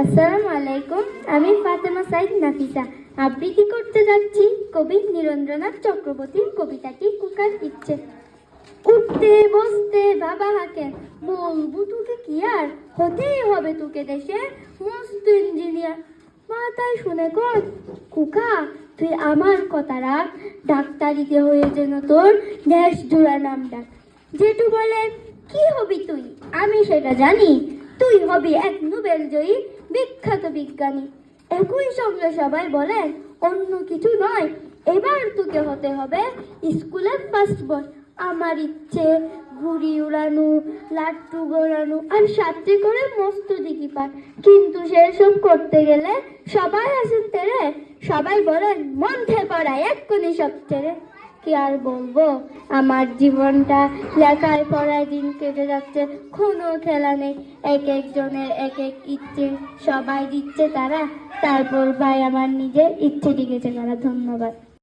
আসসালামু আলাইকুম, আমি ফাতেমা সাইদ নাফিসা। আবৃত্তি করতে যাচ্ছি কবি নীরেন্দ্রনাথ চক্রবর্তীর কবিতাটি কুকার ইচ্ছে। উঠতে বসতে বাবা হাকে বলব তোকে কি আর? হতেই হবে তোকে দেশে মস্ত ইঞ্জিনিয়ার। মাথায় শুনে কর, কুকা, তুই আমার কথা রাখ, ডাক্তারিতে হয়ে যেন তোর দেশ জোড়া নাম ডাক যেটু বলে, কি হবি তুই? আমি সেটা জানি তুই হবি এক নোবেল জয়ী বিখ্যাত বিজ্ঞানী। একই সঙ্গে সবাই বলেন, অন্য কিছু নয়, এবার তোকে হতে হবে স্কুলের ফার্স্ট বয় আমার ইচ্ছে ঘুড়ি উড়ানো লাট্টু গোড়ানো আর সাথে করে মস্ত দিকি পার। কিন্তু সেসব করতে গেলে সবাই আসেন তেরে। সবাই বলেন মধ্যে পড়ায় এক্ষুনি সব ছেড়ে। কি আর বলব? আমার জীবনটা লেখায় পড়ায় দিন কেটে যাচ্ছে কোনো খেলা নেই। এক একজনের এক এক ইচ্ছে সবাই দিচ্ছে তারা। তারপর ভাই আমার নিজের ইচ্ছে ডিগেছে তারা, ধন্যবাদ।